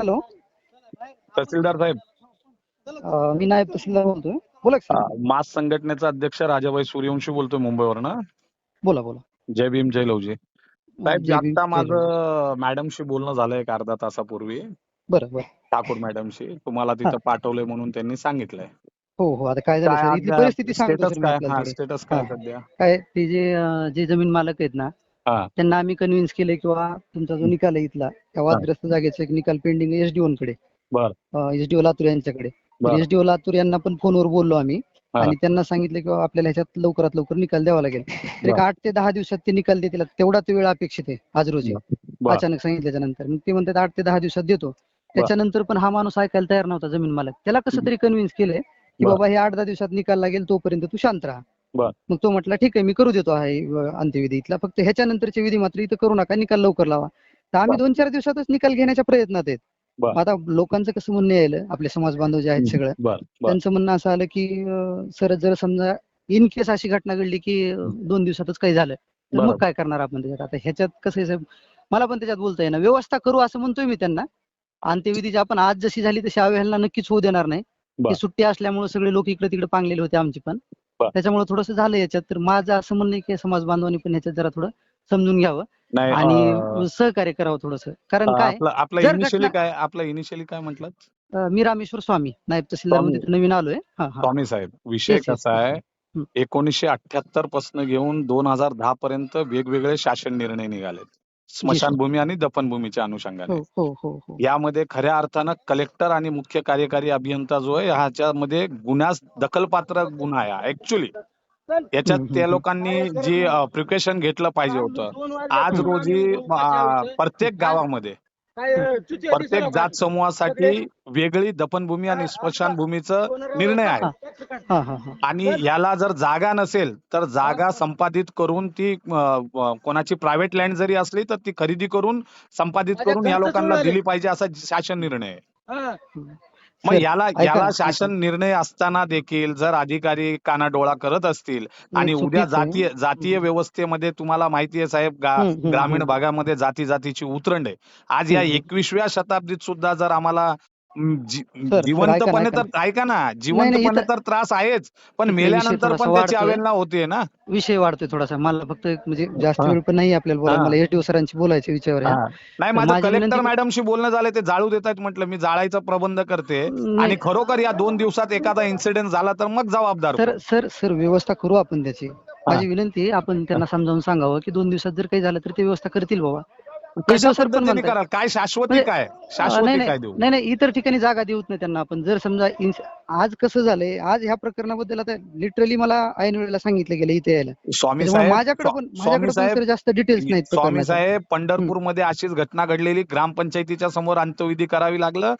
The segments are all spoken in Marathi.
हॅलो. तहसीलदार साहेब. मी नायब तहसीलदार बोलतोय. बोला. मास संघटनेचा अध्यक्ष राजाबाई सूर्यवंशी बोलतोय मुंबईवरनं. बोला बोला. जय भीम जय लवजी. साहेब आता. माझं मॅडमशी बोलणं झालं एक अर्धा तासापूर्वी. बरं बरं. ठाकूर मॅडमशी. तुम्हाला तिथं पाठवलंय म्हणून त्यांनी सांगितलंय. हो हो. आता काय झालं परिस्थिती स्टेटस काय. सध्या? काय ते जे जमीन मालक आहेत ना हा. त्यांना आम्ही कन्व्हिन्स केले किंवा तुमचा जो निकाल आहे इथला त्या वादग्रस्त जागेचा एक निकाल पेंडिंग एसडीओ कडे बर. एसडीओ लातूर यांच्याकडे बर. एसडीओ लातूर यांना पण फोनवर बोललो आम्ही हा. आणि त्यांना सांगितलं की आपल्याला ह्याच्यात लवकरात लवकर निकाल द्यावा लागेल तर एक बर. आठ ते दहा दिवसात ते निकाल देतील तेवढाच वेळ अपेक्षित आहे आज रोजी बर. अचानक सांगितल्याच्या नंतर मग ते म्हणतात आठ ते दहा दिवसात देतो त्याच्यानंतर पण हा माणूस ऐकायला तयार नव्हता जमीन मालक त्याला कसं तरी कन्व्हिन्स केलंय की बर. बाबा हे आठ दहा दिवसात निकाल लागेल तोपर्यंत तू शांत राहा. मग तो म्हटला ठीक आहे मी करू देतो आहे अंत्यविधी इथला. फक्त ह्याच्यानंतरचे विधी मात्र इथं करू नका निकाल लवकर लावा. तर आम्ही. दोन चार दिवसातच निकाल घेण्याच्या प्रयत्नात आहेत. आता लोकांचं कसं म्हणणं यायलं आपले समाज बांधव जे आहेत सगळं त्यांचं म्हणणं असं आलं की सर जर समजा इन केस अशी घटना घडली की दोन दिवसातच काही झालं तर मग. काय करणार आपण त्याच्यात? आता ह्याच्यात कसं आहे साहेब मला पण त्याच्यात बोलता येईना. व्यवस्था करू असं म्हणतोय मी त्यांना. अंत्यविधीची आपण आज जशी झाली तशी अवहेलना नक्कीच होऊ देणार नाही. सुट्टी असल्यामुळे सगळे लोक इकडे तिकडे पांगलेले होते आमची पण. त्याच्यामुळे थोडंसं झालं याच्यात तर माझं असं म्हणणं की समाज बांधवांनी पण ह्याच्यात जरा थोडं समजून घ्यावं आणि सहकार्य करावं थोडंसं. कारण काय आपलं इनिशियली काय आपलं इनिशियली काय म्हटलं मी रामेश्वर स्वामी नायब तहसीलदारमध्ये. नवीन आलोय. स्वामी साहेब विषय कसा आहे. एकोणीसशे अठ्याहत्तरपासून घेऊन दोन हजार दहा पर्यंत वेगवेगळे शासन निर्णय निघालेत. स्मशानभूमी आणि दफनभूमीच्या अनुषंगाने. हो हो हो यामध्ये खऱ्या अर्थानं कलेक्टर आणि मुख्य कार्यकारी अभियंता जो आहे ह्याच्यामध्ये गुन्ह्यास दखलपात्र गुन्हा आहे ऍक्च्युली याच्यात त्या. लोकांनी जी प्रिकॉशन घेतलं पाहिजे होतं. आज रोजी प्रत्येक गावामध्ये प्रत्येक जात समूहासाठी वेगळी दफनभूमी आणि स्मशानभूमीचं निर्णय आहे. हा हा हा. आणि याला जर जागा नसेल तर जागा संपादित करून ती अ, अ, कोणाची प्रायव्हेट लँड जरी असली तर ती खरेदी करून संपादित करून या लोकांना दिली पाहिजे असा शासन निर्णय आहे. मग सर, याला ऐका याला ना, शासन निर्णय असताना देखील जर अधिकारी कानाडोळा करत असतील आणि उद्या चुकीचं आहे. जातीय जातीय व्यवस्थेमध्ये तुम्हाला माहिती आहे साहेब गा- हम्म, हम्म, ग्रामीण हम्म. भागामध्ये जाती जातीची उतरंड आहे आज या हम्म, हम्म. एकविसव्या शताब्दीत सुद्धा जर आम्हाला जिवंतपणे तर ऐका ना जिवंतपणे तर त्रास आहेच पण मेल्यानंतर पण त्याची. अवेलना होते ना विषय वाढतोय थोडासा मला फक्त म्हणजे जास्त. वेळ पण नाही आपल्याला बोलायला. मला एस सरांची बोलायचं विषयावर आहे. नाही माझं कलेक्टर मॅडमशी बोलणं झालं ते जाळू देत आहेत म्हटलं मी जाळायचा प्रबंध करते. आणि खरोखर या दोन दिवसात एखादा इन्सिडेंट झाला तर मग जबाबदार तर कोण? सर सर व्यवस्था करू आपण त्याची माझी विनंती आहे आपण त्यांना समजावून सांगावं की दोन दिवसात जर काही झालं तर ते व्यवस्था करतील बाबा कशा पद्धतीने. कराल. काय शाश्वती म्हणजे- काय? नाही शाश्वती काय नाही. देऊ? नाही नाही इतर ठिकाणी जागा देऊत नाही त्यांना आपण. जर समजा आज कसं झालंय आज ह्या प्रकरणाबद्दल आता लिटरली मला ऐन वेळेला सांगितलं गेलं इथे यायला. स्वामी साहेब माझ्याकडे पण माझ्याकडे जास्त डिटेल्स नाहीत स्वामी. साहेब पंढरपूरमध्ये अशीच घटना घडलेली ग्रामपंचायतीच्या समोर अंत्यविधी करावी लागलं.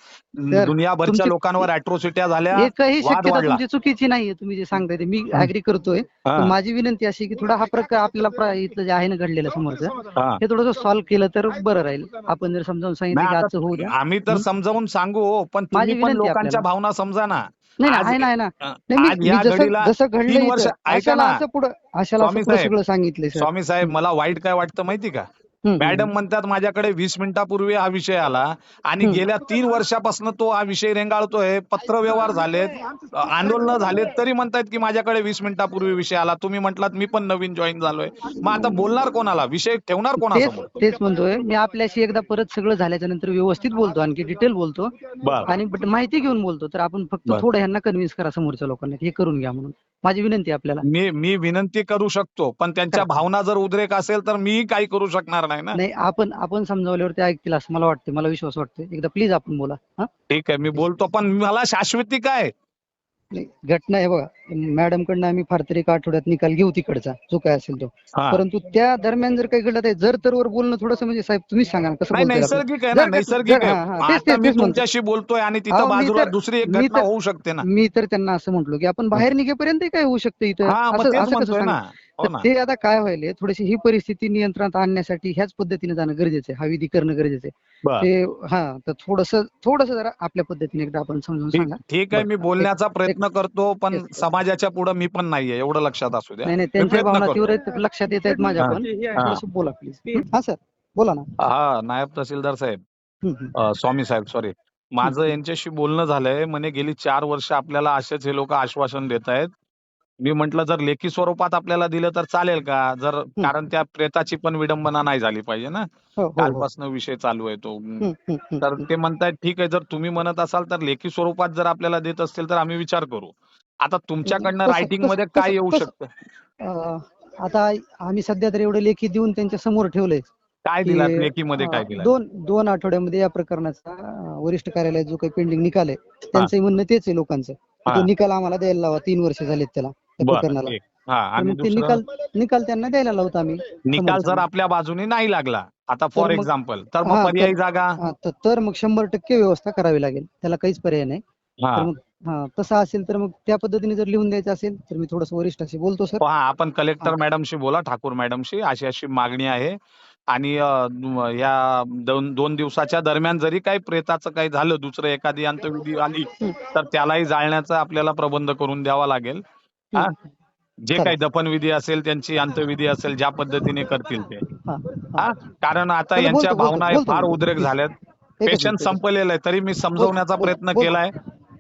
दुनियाभरच्या लोकांवर अॅट्रोसिट्या झाल्या एकही शक्यता. तुमची चुकीची नाहीये तुम्ही जे सांगताय ते. मी अग्री करतोय. माझी विनंती अशी की थोडा हा प्रकार आपल्याला इथलं जे आहे ना घडलेलं समोरचं हा. हे थोडंसं सॉल्व्ह केलं तर बरं राहील. आपण जर समजावून सांगितलं की आजचं होऊ द्या. आम्ही तर. समजावून सांगू हो, पण माझी तुम्ही पण विनंती लोकांच्या आपल्याला. भावना समजा ना नाही आज- नाही आहे ना अ, नाही मी आज मी या जसं घडीला जसं तीन घडलं वर्ष इथं, ऐका अशाला ना. असं पुढं अशाला असं स्वामी पुढं साहेब, सगळं सांगितलंय सर. स्वामी साहेब मला वाईट काय वाटतं माहिती का? मॅडम म्हणतात माझ्याकडे वीस मिनिटापूर्वी हा विषय आला आणि. गेल्या तीन वर्षापासून तो हा विषय रेंगाळतोय पत्र व्यवहार झालेत आंदोलन झालेत तरी म्हणतायत की माझ्याकडे वीस मिनिटापूर्वी विषय आला. तुम्ही म्हटलात मी पण नवीन जॉईन झालोय. मग आता बोलणार कोणाला? विषय ठेवणार कोणासमोर? तेच म्हणतोय. मी आपल्याशी एकदा परत सगळं झाल्याच्यानंतर व्यवस्थित बोलतो आणखी डिटेल बोलतो. आणि माहिती घेऊन बोलतो. तर आपण फक्त. थोडं ह्यांना कन्व्हिन्स करा समोरच्या लोकांना हे करून घ्या म्हणून. माझी विनंती आपल्याला. मी मी विनंती करू शकतो पण त्यांच्या. भावना जर उद्रेक असेल तर मी काही करू शकणार नाही ना. नाही आपण आपण समजावल्यावर ते ऐकतील असं मला वाटतं मला विश्वास वाटतो एकदा प्लीज आपण बोला हा? ठीक आहे मी बोलतो पण मला शाश्वती काय नाही, घटना आहे बघा. मॅडम कडनं आम्ही फार तरी एका आठवड्यात निकाल घेऊ तिकडचा जो काय असेल तो. हा. परंतु त्या दरम्यान जर काही घडलं आहे जर तर वर बोलणं थोडंसं म्हणजे साहेब तुम्हीच सांगा ना कसं नाही बोलताय आपण? नैसर्गिक आहे ना जर का- नैसर्गिक जर- आहे. हा, तेच- आता तेच- मी तेच म्हणतो. तुमच्याशी बोलतोय आणि अहो, तिथं मी बाजूला तर- दुसरी एक मी घटना तर- होऊ शकते ना. मी तर त्यांना असं म्हटलो की आपण बाहेर निघेपर्यंत काय होऊ शकतं इथं? हा मग असं तेच असं कसं म्हणतोय ना. सांगा? तर ना. ते आता काय व्हायले थोडीशी ही परिस्थिती नियंत्रणात आणण्यासाठी ह्याच पद्धतीने जाणं गरजेचं आहे. हा विधी करणं गरजेचं आहे. ते हा तर थोडस थोडस जरा आपल्या पद्धतीने एकदा आपण समजून ठीक सांगा. ठीक आहे मी. बोलण्याचा प्रयत्न करतो पण समाजाच्या पुढे मी पण नाहीये एवढं लक्षात असू द्या. नाही त्यांच्या प्रयत्न भावना करतो. तीव्र लक्षात येत आहेत माझ्या हा. पण. हा. थोडंसं बोला प्लीज हा. सर. बोला ना. हा नायब तहसीलदार साहेब. स्वामी साहेब सॉरी माझं यांच्याशी बोलणं झालंय म्हणे गेली चार वर्ष आपल्याला असेच हे लोक आश्वासन देत आहेत मी म्हंटल जर लेखी स्वरूपात आपल्याला दिलं तर चालेल का? जर कारण त्या प्रेताची पण विडंबना नाही झाली पाहिजे ना? हो, हो, हो. कालपासून विषय चालू आहे तो. तर. ते म्हणतायत ठीक आहे जर तुम्ही म्हणत असाल तर लेखी स्वरूपात जर आपल्याला देत असतील तर आम्ही विचार करू. आता तुमच्याकडनं रायटिंगमध्ये काय येऊ शकतं? आता आम्ही सध्या तर एवढे लेखी देऊन त्यांच्यासमोर ठेवलंय काय की, दिलात? लेखीमध्ये काय अं, दिलात? दोन दोन आठवड्यामध्ये या प्रकरणाचा वरिष्ठ कार्यालयात जो काही पेंडिंग निकाल आहे त्यांचंही म्हणणं तेच आहे लोकांचं. तो निकाल आम्हाला द्यायला लावा तीन वर्ष झालेत त्याला. प्रकरणाला. हा आणि मग ते दुसरं? निकाल निकाल त्यांना द्यायला लावतो आम्ही निकाल जर. आपल्या बाजूने नाही लागला आता फॉर तर मग- एक्झाम्पल तर हा, मग तर- पर्यायी जागा? हा, तर- तर मग शंभर टक्के व्यवस्था करावी लागेल त्याला काहीच पर्याय नाही. हा. तर मग हा तसं असेल तर मग त्या पद्धतीने जर लिहून द्यायचं असेल तर मी थोडस वरिष्ठाशी बोलतो सर. हा आपण कलेक्टर हा. मॅडमशी बोला ठाकूर मॅडमशी अशी अशी मागणी आहे. आणि अं, या दोन दोन दिवसाच्या दरम्यान जरी काही प्रेताचं काही झालं दुसरं एखादी अंतविधी आली तर त्यालाही जाळण्याचा आपल्याला प्रबंध करून द्यावा लागेल. हा? जे. काही दफनविधी असेल त्यांची अंतविधी असेल ज्या पद्धतीने करतील ते. हा कारण आता यांच्या भावना फार. उद्रेक झाल्यात. पेशंट संपलेलं आहे तरी मी समजवण्याचा प्रयत्न केलाय.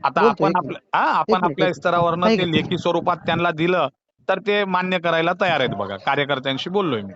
आता आपण आपल्या आपण आपल्या स्तरावरनं ते? लेखी स्वरूपात त्यांना दिलं तर ते मान्य करायला तयार आहेत बघा. कार्यकर्त्यांशी बोललोय मी.